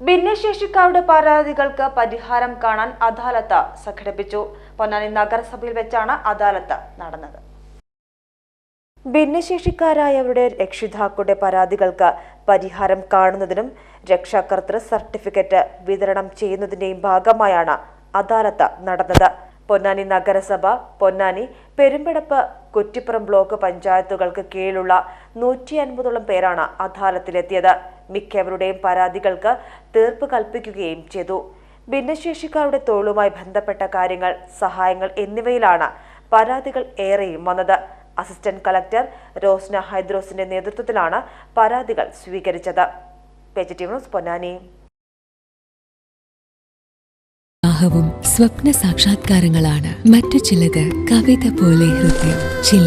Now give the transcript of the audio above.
ഭിന്നശേഷിക്കാരുടെ പരാതികൾക്ക് പരിഹാരം കാണാൻ അദാലത്ത് സംഘടിപ്പിച്ചു. പൊന്നാനി നഗരസഭയിൽ വെച്ചാണ് അദാലത്ത് നടന്നത്. ഭിന്നശേഷിക്കാരായവരുടെ രക്ഷിതാക്കളുടെ പരാതികൾക്ക് പരിഹാരം കാണുന്നതിനും രക്ഷാകർത്തൃ സർട്ടിഫിക്കറ്റ് വിതരണം ചെയ്യുന്നതിന്റെയും ഭാഗമായാണ് അദാലത്ത് നടന്നത്. പൊന്നാനി നഗരസഭ പൊന്നാനി പെരുമ്പടപ്പ് കുറ്റിപ്പുറം ബ്ലോക്ക് പഞ്ചായത്തുകൾക്ക് കീഴിലുള്ള നൂറ്റി അൻപതോളം പേരാണ് അദാലത്തിലെത്തിയത്. മിക്കവരുടെയും പരാതികൾക്ക് തീർപ്പ് കൽപ്പിക്കുകയും ചെയ്തു. ഭിന്നശേഷിക്കാരുടെ തൊഴിലുമായി ബന്ധപ്പെട്ട കാര്യങ്ങൾ സഹായങ്ങൾ എന്നിവയിലാണ് പരാതികൾ ഏറെയും വന്നത്. അസിസ്റ്റന്റ് കളക്ടർ റോസ്ന ഹൈദ്രോസിന്റെ നേതൃത്വത്തിലാണ് പരാതികൾ സ്വീകരിച്ചത്. പൊന്നാനി. സ്വപ്ന സാക്ഷാത്കാരങ്ങളാണ്. മറ്റു ചിലത് കവിത പോലെ ഹൃദയം ചില